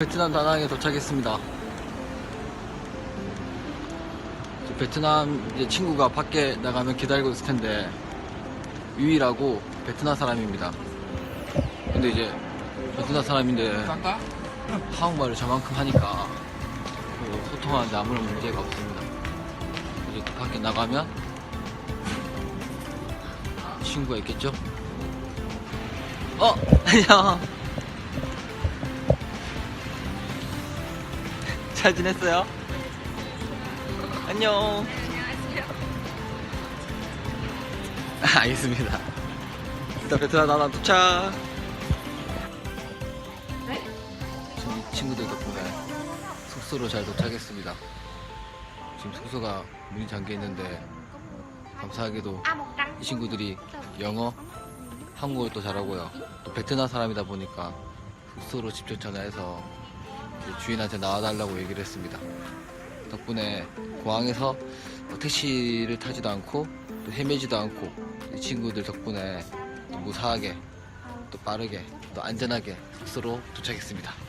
베트남 다낭에 도착했습니다. 저 베트남 이제 친구가 밖에 나가면 기다리고 있을 텐데 유일하고 베트남 사람입니다. 근데 이제 베트남 사람인데 한국말을 저만큼 하니까 뭐 소통하는데 아무런 문제가 없습니다. 이제 또 밖에 나가면 친구가 있겠죠? 어! 안녕! 잘 지냈어요? 안녕. 알겠습니다. 일단 베트남 나나 도착. 이 친구들 덕분에 숙소로 잘 도착했습니다. 지금 숙소가 문이 잠겨 있는데 감사하게도 이 친구들이 영어, 한국어를 또 잘하고요. 또 베트남 사람이다 보니까 숙소로 직접 전화해서 주인한테 나와달라고 얘기를 했습니다. 덕분에 공항에서 뭐 택시를 타지도 않고 또 헤매지도 않고 이 친구들 덕분에 또 무사하게 또 빠르게 또 안전하게 숙소로 도착했습니다.